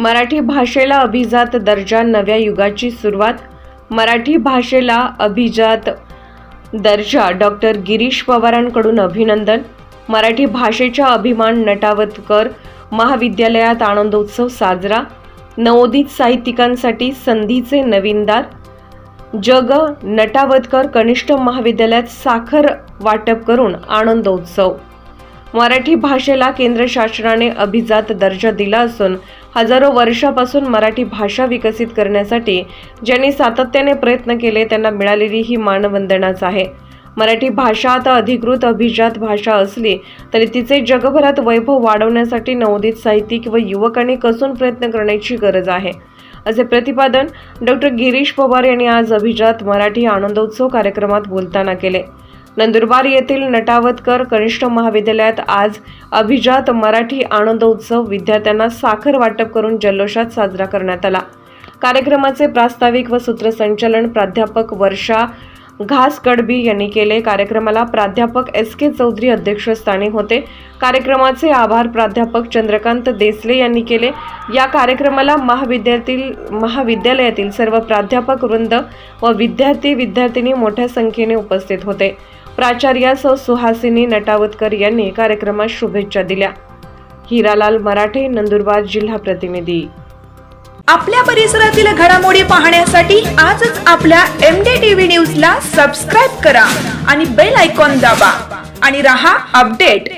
मराठी भाषेला अभिजात दर्जा नव्या युगाची सुरुवात. मराठी भाषेला अभिजात दर्जा डॉक्टर गिरीश पवारांकडून अभिनंदन. मराठी भाषेच्या अभिमान नटावतकर महाविद्यालयात आनंदोत्सव साजरा. नवोदित साहित्यिकांसाठी संधीचे नवीन दार. जग नटावतकर कनिष्ठ महाविद्यालयात साखर वाटप करून आनंदोत्सव. मराठी भाषेला केंद्र शासनाने अभिजात दर्जा दिला असून हजारो वर्षापासून मराठी भाषा विकसित करण्यासाठी ज्यांनी सातत्याने प्रयत्न केले त्यांना मिळालेली ही मानवंदनाच आहे. मराठी भाषा आता अधिकृत अभिजात भाषा असली तरी तिचे जगभरात वैभव वाढवण्यासाठी नवोदित साहित्यिक व युवकांनी कसून प्रयत्न करण्याची गरज आहे. असे प्रतिपादन डॉक्टर गिरीश पवार यांनी आज अभिजात मराठी आनंदोत्सव कार्यक्रमात बोलताना केले. नंदुरबार येथील नटावतकर कनिष्ठ महाविद्यालयात आज अभिजात मराठी आनंदोत्सव विद्यार्थ्यांना साखर वाटप करून जल्लोषात साजरा करण्यात आला. कार्यक्रमाचे प्रास्ताविक व सूत्रसंचालन प्राध्यापक वर्षा घासकडबी यांनी केले. कार्यक्रमाला प्राध्यापक एस के चौधरी अध्यक्षस्थानी होते. कार्यक्रमाचे आभार प्राध्यापक चंद्रकांत देसले यांनी केले. या कार्यक्रमाला महाविद्यालयातील महाविद्यालयातील सर्व प्राध्यापक वृंद व विद्यार्थी विद्यार्थिनी मोठ्या संख्येने उपस्थित होते. प्राचार्या सौ सुहासिनी नटावतकर यांनी कार्यक्रमात शुभेच्छा दिल्या. हिरालाल मराठे नंदुरबार जिल्हा प्रतिनिधी. आपल्या परिसरातील घडामोडी पाहण्यासाठी आजच आपल्या एम डी टीव्ही न्यूज ला सबस्क्राईब करा आणि बेल आयकॉन दाबा. आणि रहा अपडेट